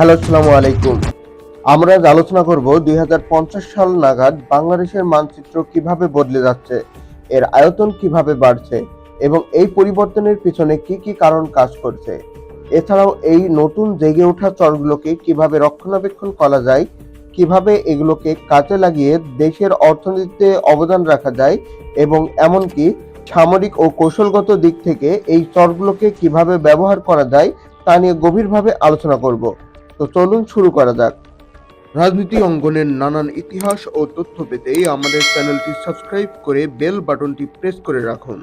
Hello, আসসালামু আলাইকুম। আমরা আজ আলোচনা করব দুই হাজার পঞ্চাশ সাল নাগাদ বাংলাদেশের মানচিত্র কীভাবে বদলে যাচ্ছে, এর আয়তন কীভাবে বাড়ছে, এবং এই পরিবর্তনের পিছনে কি কি কারণ কাজ করছে। এছাড়াও এই নতুন জেগে ওঠা চরগুলোকে কীভাবে রক্ষণাবেক্ষণ করা যায়, কীভাবে এগুলোকে কাজে লাগিয়ে দেশের অর্থনীতিতে অবদান রাখা যায়, এবং এমনকি সামরিক ও কৌশলগত দিক থেকে এই চরগুলোকে কীভাবে ব্যবহার করা যায়, তা নিয়ে গভীরভাবে আলোচনা করব। তো চলুন শুরু করা যাক। রাজনীতি অঙ্গনের নানান ইতিহাস ও তথ্য পেতে আমাদের চ্যানেলটি সাবস্ক্রাইব করে বেল বাটনটি প্রেস করে রাখুন।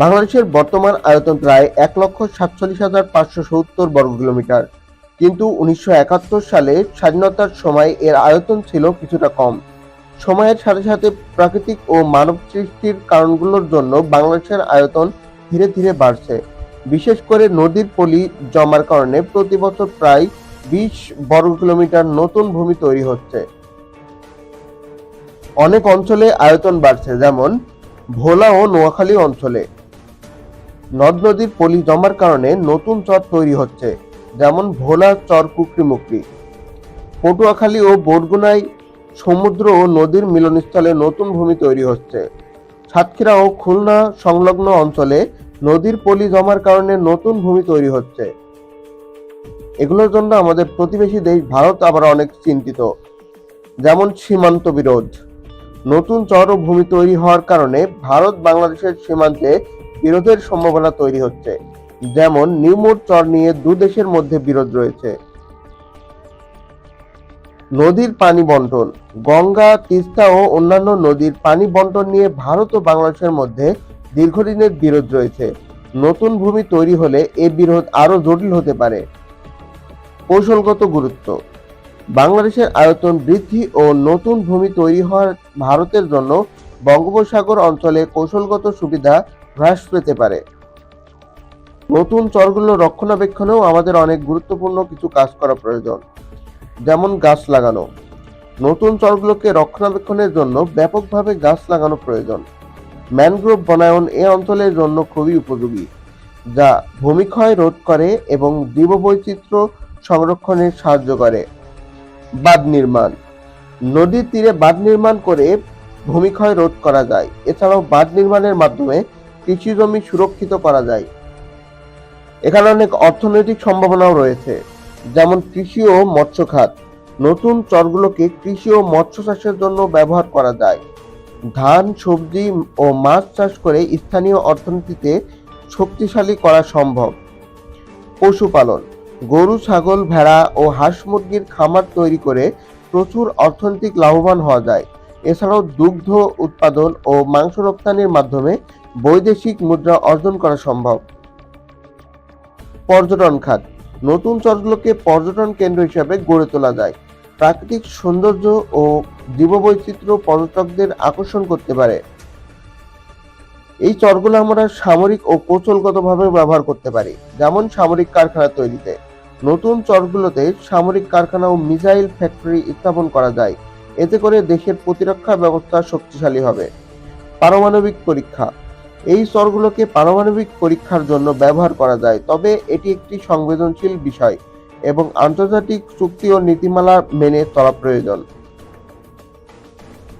বাংলাদেশের বর্তমান আয়তন প্রায় এক লক্ষ সাতচল্লিশ হাজার পাঁচশো সত্তর বর্গ কিলোমিটার। কিন্তু উনিশশো একাত্তর সালে স্বাধীনতার সময় এর আয়তন ছিল কিছুটা কম। সময়ের সাথে সাথে প্রাকৃতিক ও মানব সৃষ্টির কারণগুলোর জন্য বাংলাদেশের আয়তন ধীরে ধীরে বাড়ছে। বিশেষ করে নদীর পলি জমার কারণে প্রতি বছর প্রায় বিশ বর্গ কিলোমিটার নতুন ভূমি তৈরি হচ্ছে। অনেক অঞ্চলে আয়তন বাড়ছে, যেমন ভোলা ও নোয়াখালী অঞ্চলে। নদ নদীর পলি জমার কারণে নতুন চর তৈরি হচ্ছে, যেমন ভোলা চর কুকরি মুকরি পটুয়াখালী ও বরগুনায় সমুদ্র ও নদীর মিলনস্থলে নতুন ভূমি তৈরি হচ্ছে। সাতক্ষীরা ও খুলনা সংলগ্ন অঞ্চলে নদীর পলি জমার কারণে নতুন ভূমি তৈরি হচ্ছে। এগুলোর জন্য আমাদের প্রতিবেশী দেশ ভারত আবার অনেক চিন্তিত। যেমন সীমান্ত বিরোধ। নতুন চর ভূমি তৈরি হওয়ার কারণে ভারত বাংলাদেশের সীমান্তে বিরোধের সম্ভাবনা তৈরি হচ্ছে। যেমন নিউমোর চর নিয়ে দু দেশের মধ্যে বিরোধ রয়েছে। নদীর পানি বন্টন। গঙ্গা, তিস্তা ও অন্যান্য নদীর পানি বন্টন নিয়ে ভারত ও বাংলাদেশের মধ্যে দীর্ঘদিনের বিরোধ রয়েছে। নতুন ভূমি তৈরি হলে এ বিরোধ আরও জটিল হতে পারে। কৌশলগত গুরুত্ব। বাংলাদেশের আয়তন বৃদ্ধি ও নতুন ভূমি তৈরি হওয়ার ভারতের জন্য বঙ্গোপসাগর অঞ্চলে কৌশলগত সুবিধা হ্রাস পেতে পারে। নতুন চরগুলো রক্ষণাবেক্ষণেও আমাদের অনেক গুরুত্বপূর্ণ কিছু কাজ করা প্রয়োজন। যেমন গাছ লাগানো। নতুন চরগুলোকে রক্ষণাবেক্ষণের জন্য ব্যাপকভাবে গাছ লাগানো প্রয়োজন। ম্যানগ্রোভ বনায়ন এ অঞ্চলের জন্য খুবই উপযোগী, যা ভূমিক্ষয় রোধ করে এবং জীববৈচিত্র্য সংরক্ষণে সাহায্য করে। বাঁধ নির্মাণ। নদীর তীরে বাঁধ নির্মাণ করে ভূমিক্ষয় রোধ করা যায়। এছাড়াও বাঁধ নির্মাণের মাধ্যমে কৃষি জমি সুরক্ষিত করা যায়। এখানে অনেক অর্থনৈতিক সম্ভাবনাও রয়েছে, যেমন কৃষি ও মৎস্য খাত। নতুন চরগুলোকে কৃষি ও মৎস্য চাষের জন্য ব্যবহার করা যায়। ধান, সবজি ও মাছ চাষ করে স্থানীয় অর্থনীতিতে শক্তিশালী করা সম্ভব। পশুপালন, গরু, ছাগল, ভেড়া ও হাঁস মুরগির খামার তৈরি করে প্রচুর অর্থনৈতিক লাভবান হওয়া যায়। এছাড়াও দুগ্ধ উৎপাদন ও মাংস রপ্তানির মাধ্যমে বৈদেশিক মুদ্রা অর্জন করা সম্ভব। পর্যটন খাত, নতুন চরগুলোকে পর্যটন কেন্দ্র হিসেবে গড়ে তোলা যায়। প্রাকৃতিক সৌন্দর্য ও জীববৈচিত্র্য পর্যটকদের আকর্ষণ করতে পারে। এই চরগুলো আমরা সামরিক ও কৌশলগতভাবে ব্যবহার করতে পারি, যেমন সামরিক কারখানা তৈরিতে। নতুন চরগুলোতে সামরিক কারখানা ও মিসাইল ফ্যাক্টরি স্থাপন করা যায়। এতে করে দেশের প্রতিরক্ষা ব্যবস্থা শক্তিশালী হবে। পারমাণবিক পরীক্ষা। এই স্তরগুলোকে পারমাণবিক পরীক্ষার জন্য ব্যবহার করা যায়, তবে এটি একটি সংবেদনশীল বিষয় এবং আন্তর্জাতিক চুক্তি ও নীতিমালা মেনে চলা প্রয়োজন।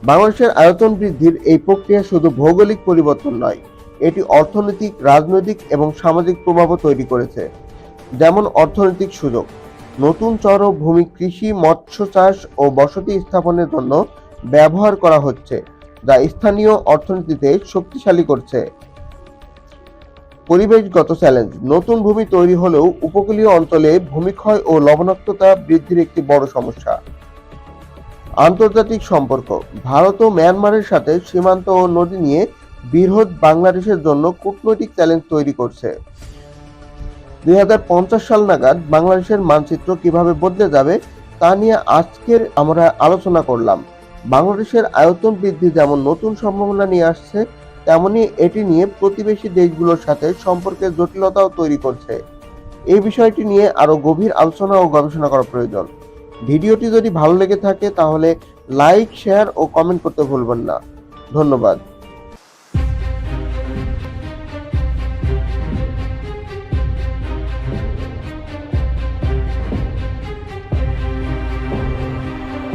বাংলাদেশের আয়তন বৃদ্ধির এই প্রক্রিয়া শুধু ভৌগোলিক পরিবর্তন নয়, এটি অর্থনৈতিক, রাজনৈতিক এবং সামাজিক প্রভাবও তৈরি করেছে। যেমন অর্থনৈতিক সুযোগ, নতুন চর ভূমি কৃষি, মৎস্য চাষ ও বসতি স্থাপনের জন্য ব্যবহার করা হচ্ছে, যা স্থানীয় অর্থনীতিতে শক্তিশালী করছে। পরিবেশগত চ্যালেঞ্জ, নতুন ভূমি তৈরি হলেও উপকূলীয় অঞ্চলে ভূমিক্ষয় ও লবণাক্ততা বৃদ্ধির একটি বড় সমস্যা। আন্তর্জাতিক সম্পর্ক। ভারত ও মিয়ানমারের সাথে সীমান্ত ও নদী নিয়ে বৃহৎ বাংলাদেশের জন্য কূটনৈতিক চ্যালেঞ্জ তৈরি করছে। দুই হাজার পঞ্চাশ সাল নাগাদ বাংলাদেশের মানচিত্র কীভাবে বদলে যাবে তা নিয়ে আজকের আমরা আলোচনা করলাম। বাংলাদেশের আয়তন বৃদ্ধি যেমন নতুন সম্ভাবনা নিয়ে আসছে, তেমনি এটি নিয়ে প্রতিবেশী দেশগুলোর সাথে সম্পর্কের জটিলতাও তৈরি করছে। এই বিষয়টি নিয়ে আরও গভীর আলোচনা ও গবেষণা করা প্রয়োজন। ভিডিওটি যদি ভালো লেগে থাকে তাহলে লাইক শেয়ার ও কমেন্ট করতে ভুলবেন না। ধন্যবাদ।